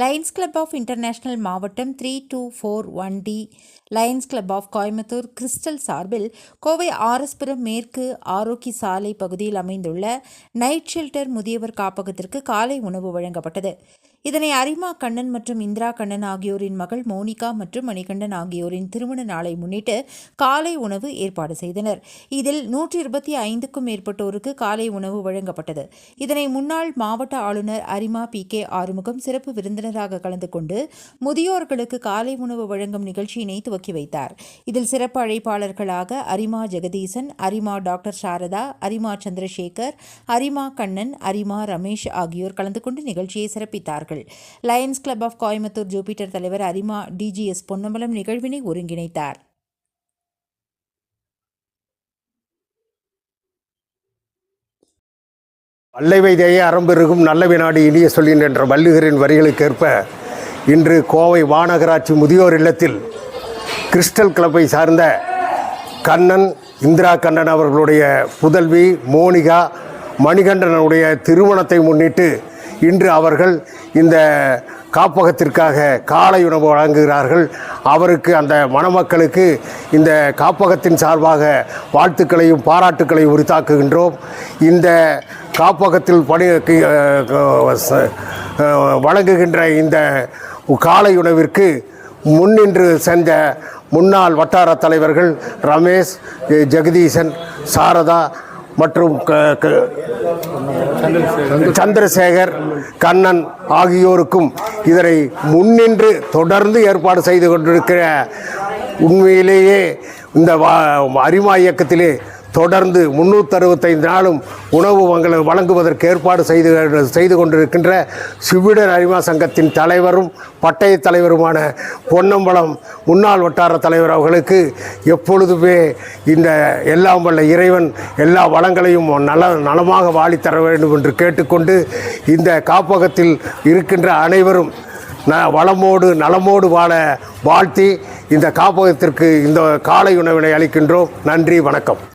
Lions club of International மாவட்டம் three two four one D Lions Club of Coimbatore Crystal சார்பில் கோவை ஆரஸ்புரம் மேற்கு ஆரோக்கி சாலை பகுதியில் அமைந்துள்ள நைட் ஷெல்டர் முதியவர் காப்பகத்திற்கு காலை உணவு வழங்கப்பட்டது. இதனை அரிமா கண்ணன் மற்றும் இந்திரா கண்ணன் ஆகியோரின் மகள் மோனிகா மற்றும் மணிகண்டன் ஆகியோரின் திருமண நாளை முன்னிட்டு காலை உணவு ஏற்பாடு செய்தனர். இதில் நூற்றி இருபத்தி ஐந்துக்கும் மேற்பட்டோருக்கு காலை உணவு வழங்கப்பட்டது. இதனை முன்னாள் மாவட்ட ஆளுநர் அரிமா பி. கே. ஆறுமுகம் சிறப்பு விருந்தினராக கலந்து கொண்டு முதியோர்களுக்கு காலை உணவு வழங்கும் நிகழ்ச்சியினை துவக்கி வைத்தார். இதில் சிறப்பு அழைப்பாளர்களாக அரிமா ஜெகதீசன் அரிமா டாக்டர் சாரதா அரிமா சந்திரசேகர் அரிமா கண்ணன் அரிமா ரமேஷ் ஆகியோர் கலந்து கொண்டு நிகழ்ச்சியை சிறப்பித்தார்கள். Lions Club of Coimbatore Jupiter தலைவர் அரிமா டிஜிஎஸ் பொன்னம்பலம் நிகழ்வினை ஒருங்கிணைத்தார். அல்லை அறம்பெருகும் நல்ல வினாடி இனிய சொல்லின் என்ற வள்ளுகரின் வரிகளுக்கேற்ப இன்று கோவை மாநகராட்சி முதியோர் இல்லத்தில் கிறிஸ்டல் கிளப்பை சார்ந்த கண்ணன் இந்திரா கண்ணன் அவர்களுடைய புதல்வி மோனிகா மணிகண்டனுடைய திருமணத்தை முன்னிட்டு இன்று அவர்கள் இந்த காப்பகத்திற்காக காலை உணவு வழங்குகிறார்கள். அவருக்கு அந்த மணமக்களுக்கு இந்த காப்பகத்தின் சார்பாக வாழ்த்துக்களையும் பாராட்டுக்களையும் உரித்தாக்குகின்றோம். இந்த காப்பகத்தில் பணி வழங்குகின்ற இந்த காலை உணவிற்கு முன்னின்று சென்ற முன்னாள் வட்டார தலைவர்கள் ரமேஷ் ஜெகதீசன் சாரதா மற்றும் க- க- சந்திரசேகர் கண்ணன் ஆகியோருக்கும் இதனை முன்னின்று தொடர்ந்து ஏற்பாடு செய்து கொண்டிருக்கிற உண்மையிலேயே இந்த அரிமா இயக்கத்திலே தொடர்ந்து முன்னூற்றறுபத்தைந்து நாளும் உணவு வங்களை வழங்குவதற்கு ஏற்பாடு செய்து செய்து கொண்டிருக்கின்ற சிவிடர் அரிமா சங்கத்தின் தலைவரும் பட்டய தலைவருமான பொன்னம்பலம் முன்னாள் வட்டார தலைவர் அவர்களுக்கு எப்பொழுதுமே இந்த எல்லாம் வல்ல இறைவன் எல்லா வளங்களையும் நல நலமாக வாழித்தர வேண்டும் என்று கேட்டுக்கொண்டு இந்த காப்பகத்தில் இருக்கின்ற அனைவரும் ந வளமோடு நலமோடு வாழ வாழ்த்தி இந்த காப்பகத்திற்கு இந்த காலை உணவினை அளிக்கின்றோம். நன்றி வணக்கம்.